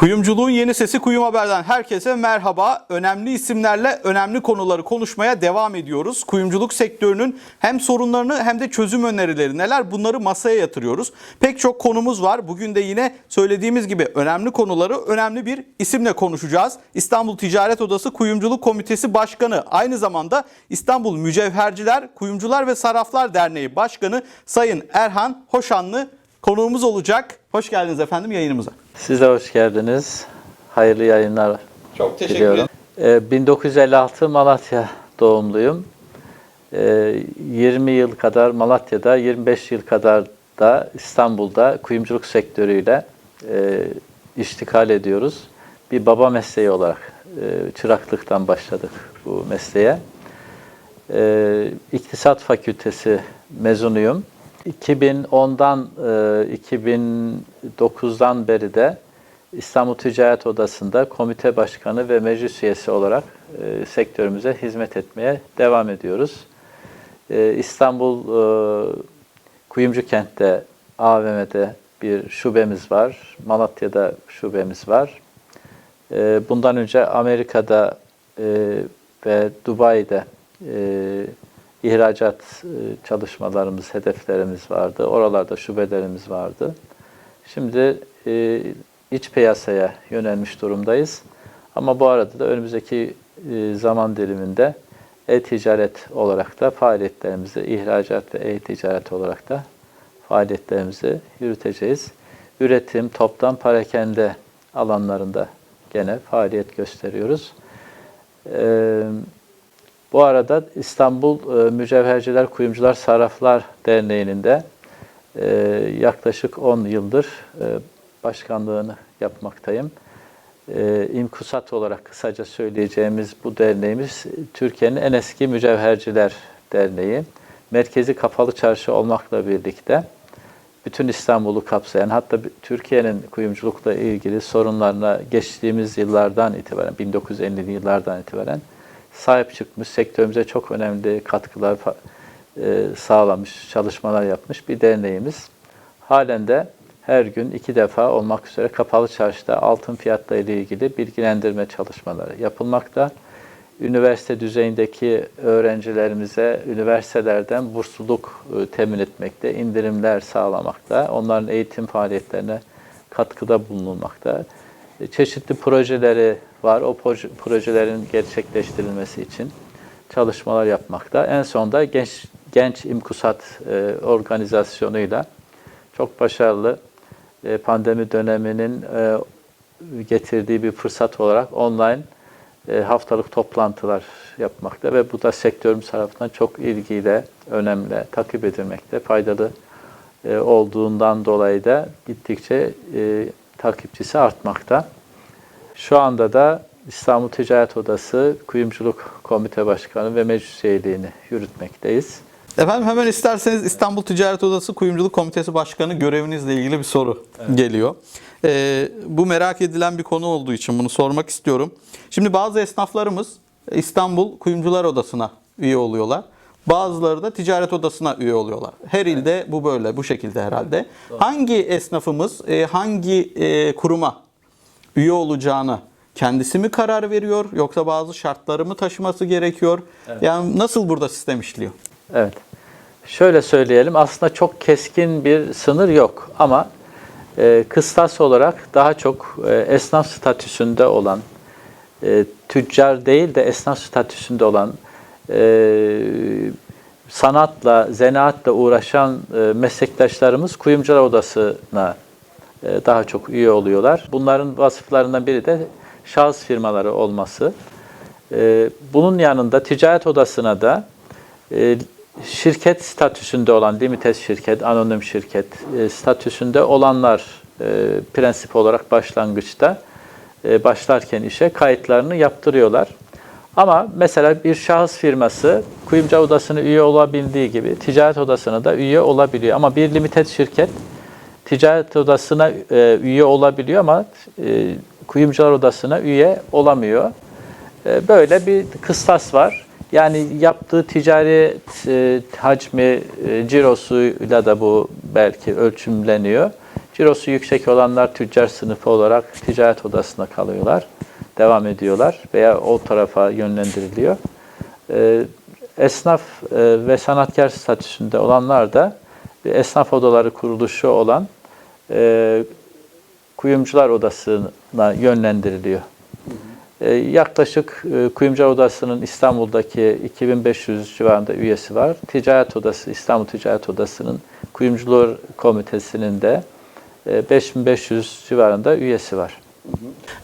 Kuyumculuğun yeni sesi Kuyum Haber'den herkese merhaba. Önemli isimlerle önemli konuları konuşmaya devam ediyoruz. Kuyumculuk sektörünün hem sorunlarını hem de çözüm önerileri neler bunları masaya yatırıyoruz. Pek çok konumuz var. Bugün de yine söylediğimiz gibi önemli konuları önemli bir isimle konuşacağız. İstanbul Ticaret Odası Kuyumculuk Komitesi Başkanı aynı zamanda İstanbul Mücevherciler, Kuyumcular ve Sarraflar Derneği Başkanı Sayın Erhan Hoşanlı konuğumuz olacak. Hoş geldiniz efendim yayınımıza. Siz de hoş geldiniz. Hayırlı yayınlar Çok diliyorum. Ee, 1956 Malatya doğumluyum. Ee, 20 yıl kadar Malatya'da, 25 yıl kadar da İstanbul'da kuyumculuk sektörüyle e, iştikal ediyoruz. Bir baba mesleği olarak e, çıraklıktan başladık bu mesleğe. E, İktisat Fakültesi mezunuyum. 2010'dan e, 2009'dan beri de İstanbul Ticaret Odası'nda komite başkanı ve meclis üyesi olarak e, sektörümüze hizmet etmeye devam ediyoruz. E, İstanbul e, Kuyumcu Kent'te AVM'de bir şubemiz var. Malatya'da şubemiz var. E, bundan önce Amerika'da e, ve Dubai'de e, ihracat e, çalışmalarımız, hedeflerimiz vardı. Oralarda şubelerimiz vardı. Şimdi e, iç piyasaya yönelmiş durumdayız. Ama bu arada da önümüzdeki e, zaman diliminde e-ticaret olarak da faaliyetlerimizi, ihracat ve e-ticaret olarak da faaliyetlerimizi yürüteceğiz. Üretim, toptan parakende alanlarında gene faaliyet gösteriyoruz. Ee, bu arada İstanbul e, Mücevherciler, Kuyumcular, Sarraflar Derneği'nin de e, yaklaşık 10 yıldır e, başkanlığını yapmaktayım. İmkusat olarak kısaca söyleyeceğimiz bu derneğimiz Türkiye'nin en eski mücevherciler derneği. Merkezi kapalı çarşı olmakla birlikte bütün İstanbul'u kapsayan hatta Türkiye'nin kuyumculukla ilgili sorunlarına geçtiğimiz yıllardan itibaren 1950'li yıllardan itibaren sahip çıkmış, sektörümüze çok önemli katkılar e, sağlamış, çalışmalar yapmış bir derneğimiz. Halen de her gün iki defa olmak üzere kapalı çarşıda altın fiyatları ile ilgili bilgilendirme çalışmaları yapılmakta. Üniversite düzeyindeki öğrencilerimize üniversitelerden bursluluk e, temin etmekte, indirimler sağlamakta, onların eğitim faaliyetlerine katkıda bulunulmakta. E, Çeşitli projeleri var. O projelerin gerçekleştirilmesi için çalışmalar yapmakta. En sonunda Genç, Genç İmkusat e, organizasyonuyla çok başarılı e, pandemi döneminin e, getirdiği bir fırsat olarak online e, haftalık toplantılar yapmakta ve bu da sektörümüz tarafından çok ilgiyle, önemli, takip edilmekte, faydalı e, olduğundan dolayı da gittikçe e, takipçisi artmakta. Şu anda da İstanbul Ticaret Odası Kuyumculuk Komite Başkanı ve Meclis Üyeliğini yürütmekteyiz. Efendim hemen isterseniz İstanbul Ticaret Odası Kuyumculuk Komitesi Başkanı görevinizle ilgili bir soru geliyor. Ee, bu merak edilen bir konu olduğu için bunu sormak istiyorum. Şimdi bazı esnaflarımız İstanbul Kuyumcular Odası'na üye oluyorlar. Bazıları da ticaret odasına üye oluyorlar. Her ilde bu böyle, bu şekilde herhalde. Hangi esnafımız e, hangi e, kuruma üye olacağını kendisi mi karar veriyor yoksa bazı şartları mı taşıması gerekiyor? Yani nasıl burada sistem işliyor? Evet. Şöyle söyleyelim, aslında çok keskin bir sınır yok ama e, kıstas olarak daha çok e, esnaf statüsünde olan, e, tüccar değil de esnaf statüsünde olan, e, sanatla, zanaatla uğraşan e, meslektaşlarımız Kuyumcular Odası'na daha çok üye oluyorlar. Bunların vasıflarından biri de şahıs firmaları olması. E, bunun yanında ticaret odasına da e, şirket statüsünde olan, limited şirket, anonim şirket e, statüsünde olanlar e, prensip olarak başlangıçta e, başlarken işe kayıtlarını yaptırıyorlar. Ama mesela bir şahıs firması kuyumcu odasına üye olabildiği gibi ticaret odasına da üye olabiliyor. Ama bir limited şirket ticaret odasına e, üye olabiliyor ama e, kuyumcular odasına üye olamıyor. E, böyle bir kıstas var. Yani yaptığı ticari e, hacmi, e, cirosuyla da bu belki ölçümleniyor. Cirosu yüksek olanlar tüccar sınıfı olarak ticaret odasında kalıyorlar. Devam ediyorlar veya o tarafa yönlendiriliyor. Ee, esnaf e, ve sanatkar statüsünde olanlar da bir esnaf odaları kuruluşu olan e, kuyumcular odasına yönlendiriliyor. E, yaklaşık e, kuyumcular odasının İstanbul'daki 2500 civarında üyesi var. Ticaret odası, İstanbul Ticaret Odası'nın kuyumcular komitesinin de e, 5500 civarında üyesi var.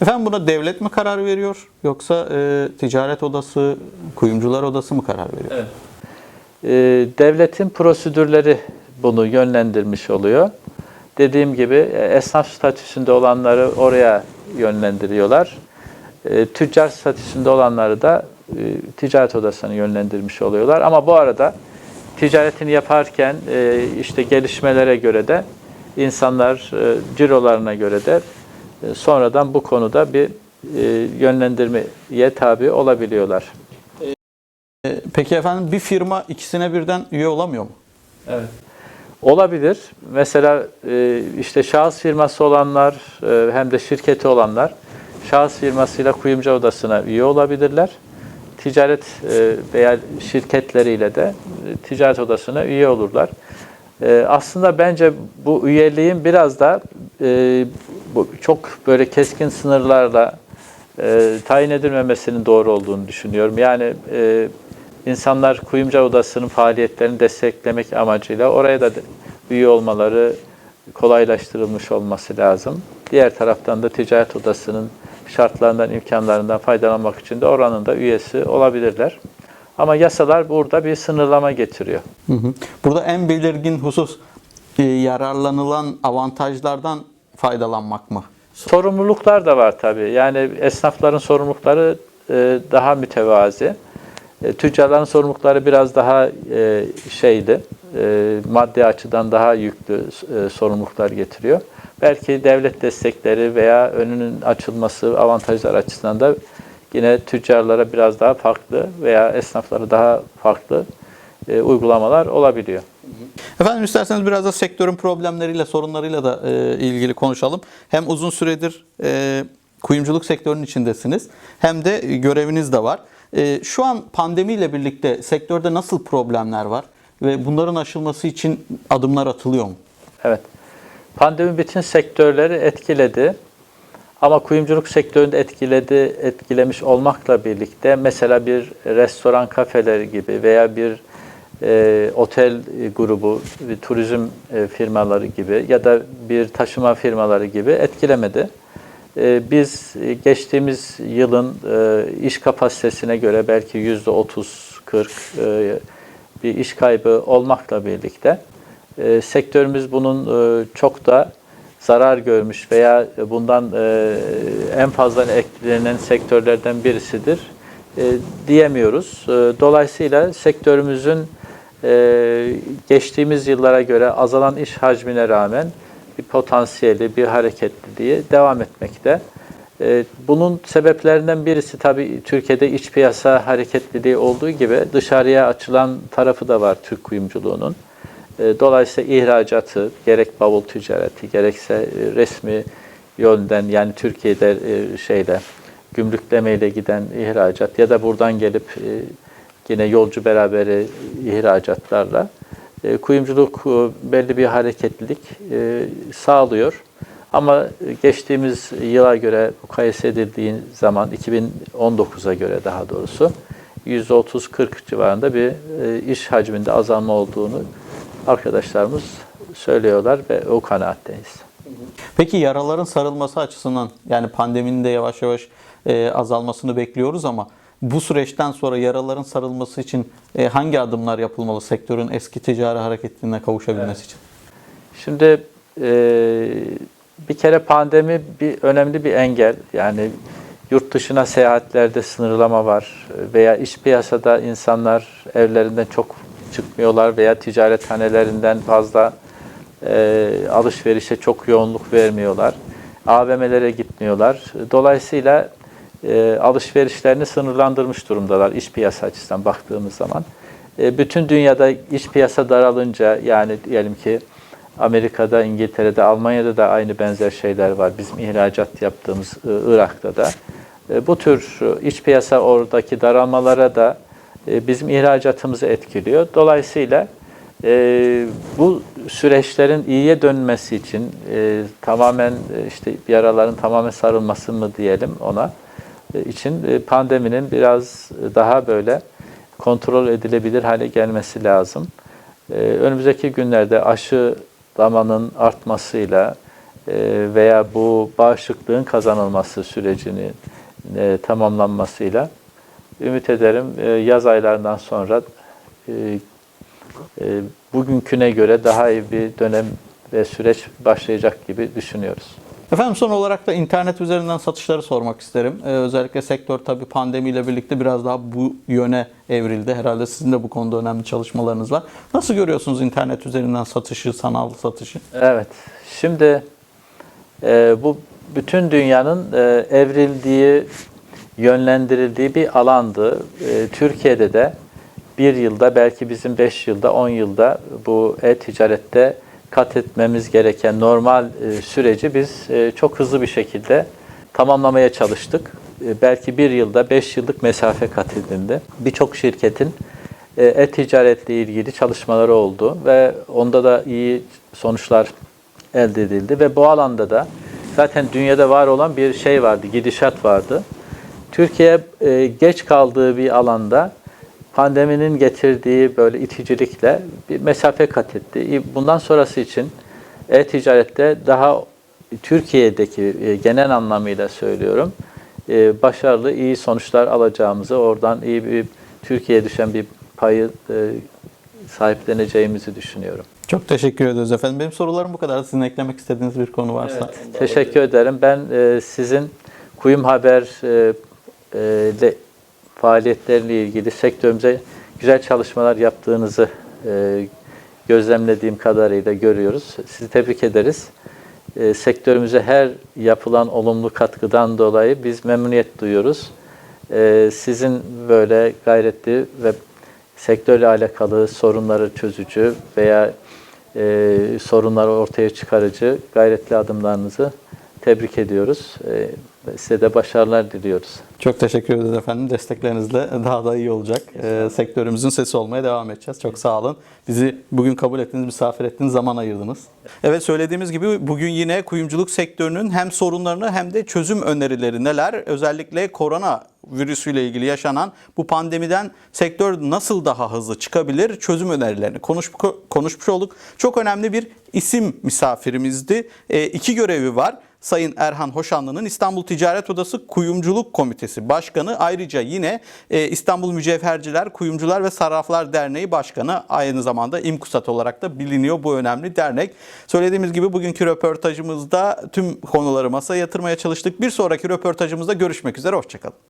Efendim buna devlet mi karar veriyor yoksa e, ticaret odası, kuyumcular odası mı karar veriyor? E, devletin prosedürleri bunu yönlendirmiş oluyor. Dediğim gibi e, esnaf statüsünde olanları oraya yönlendiriyorlar. E, tüccar statüsünde olanları da e, ticaret odasına yönlendirmiş oluyorlar. Ama bu arada ticaretini yaparken e, işte gelişmelere göre de insanlar e, cirolarına göre de e, sonradan bu konuda bir e, yönlendirmeye tabi olabiliyorlar. Peki efendim bir firma ikisine birden üye olamıyor mu? Evet. Olabilir. Mesela e, işte şahıs firması olanlar e, hem de şirketi olanlar şahıs firmasıyla kuyumcu odasına üye olabilirler. Ticaret e, veya şirketleriyle de ticaret odasına üye olurlar. Aslında bence bu üyeliğin biraz da çok böyle keskin sınırlarla tayin edilmemesinin doğru olduğunu düşünüyorum. Yani e, insanlar kuyumcu odasının faaliyetlerini desteklemek amacıyla oraya da üye olmaları kolaylaştırılmış olması lazım. Diğer taraftan da ticaret odasının şartlarından, imkanlarından faydalanmak için de oranın da üyesi olabilirler. Ama yasalar burada bir sınırlama getiriyor. Hı hı. Burada en belirgin husus e, yararlanılan avantajlardan faydalanmak mı? Sorumluluklar da var tabii. Yani esnafların sorumlulukları e, daha mütevazi. E, Tüccarların sorumlulukları biraz daha e, şeydi, e, maddi açıdan daha yüklü e, sorumluluklar getiriyor. Belki devlet destekleri veya önünün açılması avantajlar açısından da yine tüccarlara biraz daha farklı veya esnaflara daha farklı e, uygulamalar olabiliyor. Efendim isterseniz biraz da sektörün problemleriyle, sorunlarıyla da e, ilgili konuşalım. Hem uzun süredir e, kuyumculuk sektörünün içindesiniz hem de göreviniz de var. E, şu an pandemiyle birlikte sektörde nasıl problemler var ve bunların aşılması için adımlar atılıyor mu? Evet. Pandemi bütün sektörleri etkiledi. Ama kuyumculuk sektöründe etkiledi, etkilemiş olmakla birlikte mesela bir restoran kafeleri gibi veya bir e, otel grubu, turizm e, firmaları gibi ya da bir taşıma firmaları gibi etkilemedi. E, biz e, geçtiğimiz yılın e, iş kapasitesine göre belki yüzde 30-40 e, bir iş kaybı olmakla birlikte sektörümüz bunun çok da zarar görmüş veya bundan en fazla etkilenen sektörlerden birisidir diyemiyoruz. Dolayısıyla sektörümüzün geçtiğimiz yıllara göre azalan iş hacmine rağmen bir potansiyeli, bir hareketliliği devam etmekte. E, Bunun sebeplerinden birisi tabii Türkiye'de iç piyasa hareketliliği olduğu gibi dışarıya açılan tarafı da var Türk kuyumculuğunun. E, Dolayısıyla ihracatı, gerek bavul ticareti, gerekse e, resmi yönden yani Türkiye'de şeyle gümrüklemeyle giden ihracat ya da buradan gelip yine yolcu beraberi ihracatlarla e, kuyumculuk e, belli bir hareketlilik e, sağlıyor. Ama geçtiğimiz yıla göre mukayese edildiği zaman 2019'a göre daha doğrusu %30-40 civarında bir iş hacminde azalma olduğunu arkadaşlarımız söylüyorlar ve o kanaatteyiz. Peki yaraların sarılması açısından yani pandeminin de yavaş yavaş azalmasını bekliyoruz ama bu süreçten sonra yaraların sarılması için e, hangi adımlar yapılmalı sektörün eski ticari hareketliliğine kavuşabilmesi için? Şimdi e, bir kere pandemi bir önemli bir engel. Yani yurt dışına seyahatlerde sınırlama var veya iş piyasada insanlar evlerinden çok çıkmıyorlar veya ticarethanelerinden fazla e, alışverişe çok yoğunluk vermiyorlar. AVM'lere gitmiyorlar. Dolayısıyla e, alışverişlerini sınırlandırmış durumdalar iş piyasa açısından baktığımız zaman. E, bütün dünyada iş piyasa daralınca yani diyelim ki Amerika'da, İngiltere'de, Almanya'da da aynı benzer şeyler var. Bizim ihracat yaptığımız e, Irak'ta da. Bu tür iç piyasa oradaki daralmalara da bizim ihracatımızı etkiliyor. Dolayısıyla bu süreçlerin iyiye dönmesi için tamamen işte yaraların tamamen sarılması mı diyelim ona için e, pandeminin biraz daha böyle kontrol edilebilir hale gelmesi lazım. E, önümüzdeki günlerde aşılamanın artmasıyla e, veya bu bağışıklığın kazanılması sürecinin e, tamamlanmasıyla ümit ederim yaz aylarından sonra bugünküne göre daha iyi bir dönem ve süreç başlayacak gibi düşünüyoruz. Efendim son olarak da internet üzerinden satışları sormak isterim. Ee, özellikle sektör tabii pandemiyle birlikte biraz daha bu yöne evrildi. Herhalde sizin de bu konuda önemli çalışmalarınız var. Nasıl görüyorsunuz internet üzerinden satışı, sanal satışı? Evet. Şimdi e, bu bütün dünyanın e, evrildiği, yönlendirildiği bir alandı. E, Türkiye'de de bir yılda belki bizim beş yılda, on yılda bu e-ticarette kat etmemiz gereken normal e, süreci biz e, çok hızlı bir şekilde tamamlamaya çalıştık. E, belki bir yılda beş yıllık mesafe kat edildi. Birçok şirketin e, e-ticaretle ilgili çalışmaları oldu ve onda da iyi sonuçlar elde edildi ve bu alanda da zaten dünyada var olan bir şey vardı, gidişat vardı. Türkiye e, geç kaldığı bir alanda pandeminin getirdiği böyle iticilikle bir mesafe kat etti. Bundan sonrası için e-ticarette daha Türkiye'deki e, genel anlamıyla söylüyorum e, başarılı, iyi sonuçlar alacağımızı, oradan iyi bir Türkiye'ye düşen bir payı e, sahipleneceğimizi düşünüyorum. Çok teşekkür ediyoruz efendim. Benim sorularım bu kadar. Sizin eklemek istediğiniz bir konu varsa. Teşekkür ederim. Ben sizin Kuyum Haber e, e, de faaliyetleriyle ilgili sektörümüze güzel çalışmalar yaptığınızı e, gözlemlediğim kadarıyla görüyoruz. Sizi tebrik ederiz. E, sektörümüze her yapılan olumlu katkıdan dolayı biz memnuniyet duyuyoruz. E, sizin böyle gayretli ve sektörle alakalı sorunları çözücü veya e, sorunları ortaya çıkarıcı gayretli adımlarınızı tebrik ediyoruz. E, size de başarılar diliyoruz. Çok teşekkür ederiz efendim. Desteklerinizle daha da iyi olacak. Ee, sektörümüzün sesi olmaya devam edeceğiz. Çok sağ olun. Bizi bugün kabul ettiğiniz, misafir ettiğiniz zaman ayırdınız. Evet söylediğimiz gibi bugün yine kuyumculuk sektörünün hem sorunlarını hem de çözüm önerileri neler? Özellikle korona virüsüyle ilgili yaşanan bu pandemiden sektör nasıl daha hızlı çıkabilir? Çözüm önerilerini konuş, konuşmuş olduk. Çok önemli bir isim misafirimizdi. E, iki görevi var. Sayın Erhan Hoşanlı'nın İstanbul Ticaret Odası Kuyumculuk Komitesi Başkanı. Ayrıca yine e, İstanbul Mücevherciler, Kuyumcular ve Sarraflar Derneği Başkanı. Aynı zamanda İmkusat olarak da biliniyor bu önemli dernek. Söylediğimiz gibi bugünkü röportajımızda tüm konuları masaya yatırmaya çalıştık. Bir sonraki röportajımızda görüşmek üzere. Hoşçakalın.